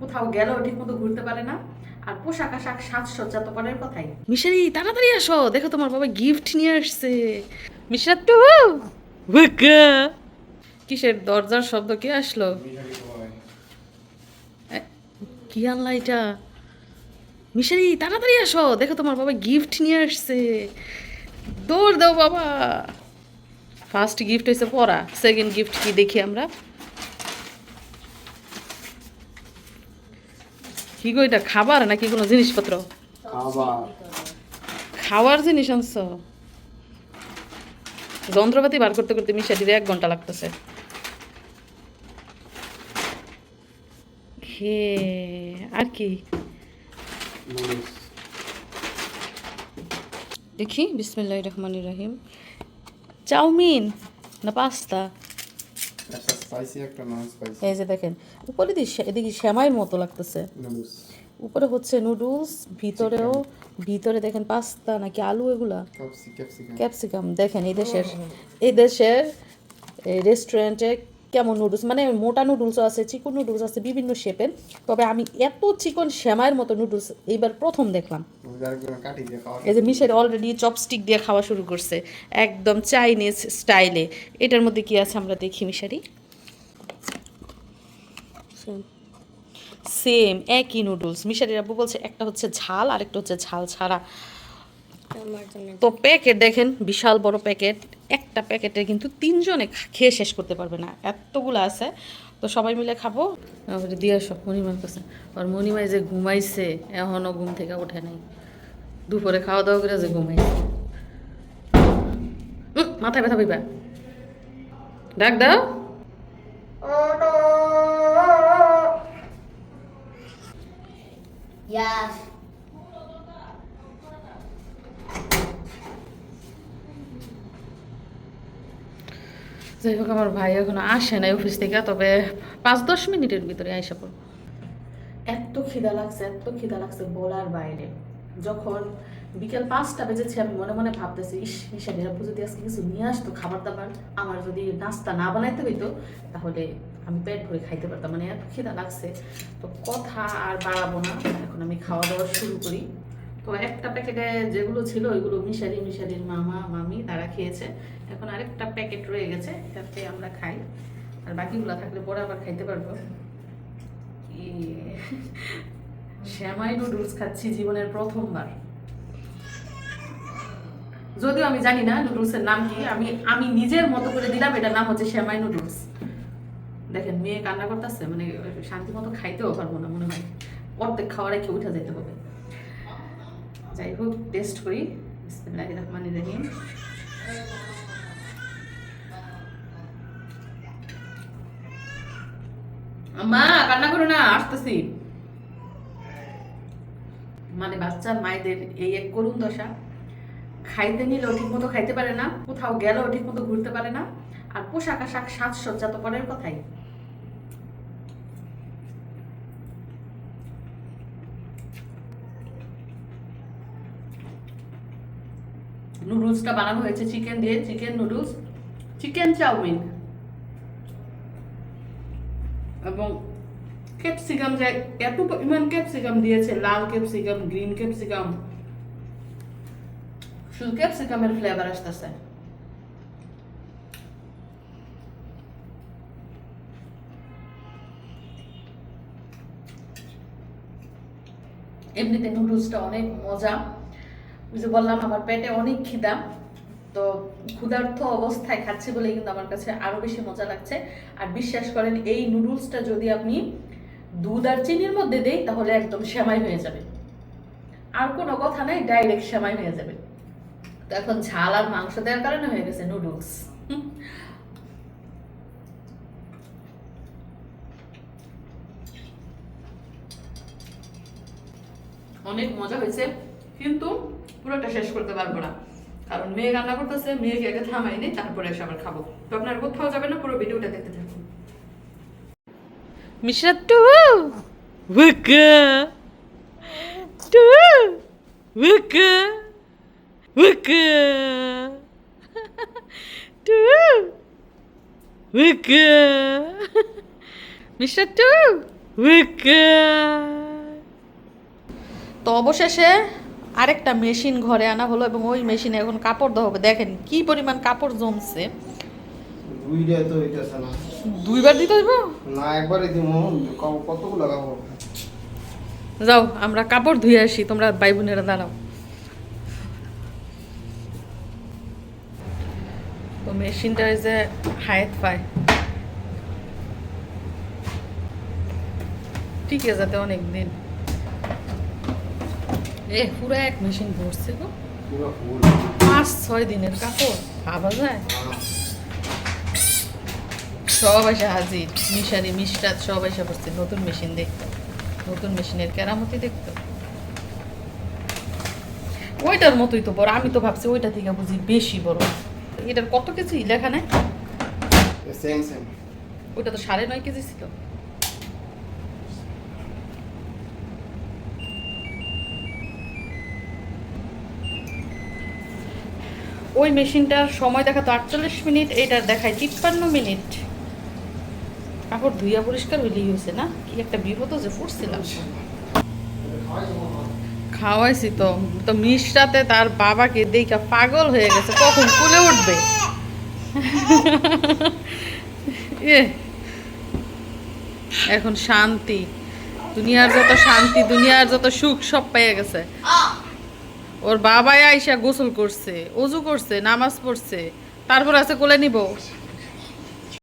কোথাও গেলেও ঠিক মতো ঘুরতে পারে না। আর পোশাক আশাক সাজসজ্জা তো পরের কথাই। মিশারি তাড়াতাড়ি আসো। দেখো তোমার বাবা গিফট নিয়ে আসছে। মিশরা তো কিসের দরজার শব্দ? কে আসলো? কি আনলা এটা? মিশারি তাড়াতাড়ি আসো। দেখো তোমার বাবা গিফট নিয়ে আসছে। দৌড় দাও বাবা। ফার্স্ট গিফট হয়েছে পড়া। সেকেন্ড গিফট কি দেখি আমরা? কি গো এটা খাবার নাকি কোনো জিনিসপত্র? খাবার। খাওয়ার জিনিস আনছো? যন্ত্রপাতি বার করতে করতে মিশাটির এক ঘণ্টা লাগতেছে। হে আর কি? দেখি বিসমিল্লাহ রহমান রহিম। চাউমিন না পাস্তা। একটা স্পাইসি একটা নন স্পাইসি এই যে দেখেন উপরে এদিকে শ্যামাইয়ের মতো লাগতেছে। উপরে হচ্ছে নুডলস ভিতরেও ভিতরে দেখেন পাস্তা নাকি আলু এগুলা? ক্যাপসিকাম ক্যাপসিকাম দেখেন এই দেশের এই দেশের রেস্টুরেন্টে কেমন নুডলস মানে মোটা নুডলসও আছে চিকন নুডলস আছে বিভিন্ন শেপের তবে আমি এত চিকন শ্যামাইয়ের মতো নুডলস এইবার প্রথম দেখলাম। এই যে মিশের অলরেডি চপস্টিক দিয়ে খাওয়া শুরু করছে একদম চাইনিজ স্টাইলে এটার মধ্যে কি আছে আমরা দেখি মিশারি? সেম একই নুডলস মিশারির আব্বু বলছে একটা হচ্ছে ঝাল আর একটা হচ্ছে ঝাল ছাড়া। তো প্যাকেট দেখেন বিশাল বড় প্যাকেট। একটা প্যাকেটে কিন্তু তিনজনে খেয়ে শেষ করতে পারবে না। এতগুলো আছে। তো সবাই মিলে খাব। তারপরে দিয়ে আসো মণিমার কাছে। আর মণিমাই যে ঘুমাইছে এখনও ঘুম থেকে ওঠে নাই। দুপুরে খাওয়া দাওয়া করে যে ঘুমাইছে। মাথায় ব্যথা পাইবা। ডাক দাও। Yes. যাই হোক আমার ভাই এখনও আসে নাই অফিস থেকে তবে পাঁচ দশ মিনিটের ভিতরে আইসা পড়ব এত খিদা লাগছে এত খিদা লাগছে বলার বাইরে। যখন বিকেল পাঁচটা বেজেছে আমি মনে মনে ভাবতেছি ইস মিশালিরা যদি আজকে কিছু নিয়ে আসতো খাবার দাবার? আমার যদি নাস্তা না বানাইতে হইতো তাহলে আমি পেট ভরে খাইতে পারতাম মানে এত খিদা লাগছে। তো কথা আর বাড়াবো না, এখন আমি খাওয়া দাওয়া শুরু করি। তো একটা প্যাকেটে যেগুলো ছিল, ওইগুলো মিশারি মিশারির মামা, মামি, তারা খেয়েছে। এখন আরেকটা প্যাকেট রয়ে গেছে, এটাতে আমরা খাই। আর বাকিগুলো থাকলে পরে আবার খাইতে পারব। শ্যামাই নুডলস খাচ্ছি জীবনের প্রথমবার। যদিও আমি জানি না নুডলসের নাম কি, আমি আমি নিজের মতো করে দিলাম, এটার নাম হচ্ছে শ্যামাই নুডলস। দেখেন, মেয়ে কান্না করতেছে মানে শান্তি মতো খাইতেও পারব না, মনে হয়। অর্ধেক খাওয়ার রেখে উঠে যেতে হবে। যাই হোক টেস্ট করি। রহিম। মা কান্না করো না, আসতেছি। মানে বাচ্চার মায়েদের এই এক করুণ দশা। খাইতে নিলেও ঠিক মতো খাইতে পারে না, কোথাও গেলেও ঠিক মতো ঘুরতে পারে না। আর পোশাক আশাক সাজসজ্জা তো পরের কথাই। নুডলসটা বানানো হয়েছে চিকেন দিয়ে চিকেন নুডলস চিকেন চাউমিন এবং ক্যাপসিকাম যে এত পরিমাণ ক্যাপসিকাম দিয়েছে, লাল ক্যাপসিকাম গ্রিন ক্যাপসিকাম শুধু ক্যাপসিকামের ফ্লেভার আসতেছে। এমনিতে নুডলসটা অনেক মজা। ওই যে বললাম, আমার পেটে অনেক খিদা। তো ক্ষুধার্থ অবস্থায় খাচ্ছি বলে কিন্তু আমার কাছে আরও বেশি মজা লাগছে। আর বিশ্বাস করেন, এই নুডলসটা যদি আপনি দুধ আর চিনির মধ্যে দেই, তাহলে একদম সেমাই হয়ে যাবে। আর কোনো কথা নাই, ডাইরেক্ট সেমাই হয়ে যাবে। তো এখন ঝাল আর মাংস দেওয়ার কারণে হয়ে গেছে নুডলস। অনেক মজা হয়েছে। কিন্তু পুরোটা শেষ করতে পারব না। কারণ মেয়ে রান্না করতেছে মেয়েকে আগে থামাইনি তারপরে এসে আবার খাব। তো আপনার কোথাও যাবে না পুরো ভিডিওটা দেখতে থাকুন। টু ওয়াকা টু ওয়াকা ওয়াকা টু ওয়াকা মিশ্রা টু তো অবশেষে আরেকটা মেশিন ঘরে আনা হলো এবং ওই মেশিনে এখন কাপড় দেওয়া হবে। দেখেন কি পরিমাণ কাপড় জমছে। দুইবার দিতে হইব? না একবারই দিব কতগুলো লাগাবো যাও আমরা কাপড় ধুয়ে আসি। তোমরা ভাই বোনেরা দাঁড়াও। তো মেশিনটা ওই যে হায়াত পায়। ঠিক আছে যাতে অনেক দিন এ পুরো এক মেশিন ভরছে গো। পাঁচ ছয় দিনের কাপড় ভাবা যায়? সব এসে হাজির। মিশারি মিষ্টাত সব এসে পড়ছে নতুন মেশিন দেখতে। নতুন মেশিনের কেরামতি দেখতে। ওইটার মতোই তো বড়। আমি তো ভাবছি ওইটা থেকে বুঝি বেশি বড়। এটার কত কেজি? লেখা নেই? ওইটা তো সাড়ে নয় কেজি ছিল। ওই মেশিনটার সময় দেখাতো আটচল্লিশ মিনিট এটার দেখায় তিপ্পান্ন মিনিট। কাপড় ধুইয়া পরিষ্কার হইলেই হয়েছে না? কি একটা বিপদ যে ফুটছিলাম খাওয়াইছি তো তো মিশরাতে তার বাবাকে দেখা পাগল হয়ে গেছে, কখন কুলে উঠবে? এখন শান্তি। দুনিয়ার যত শান্তি, দুনিয়ার যত সুখ, সব পেয়ে গেছে। ওর বাবাই আইসা গোসল করছে অজু করছে নামাজ পড়ছে তারপর আছে কোলে নিব।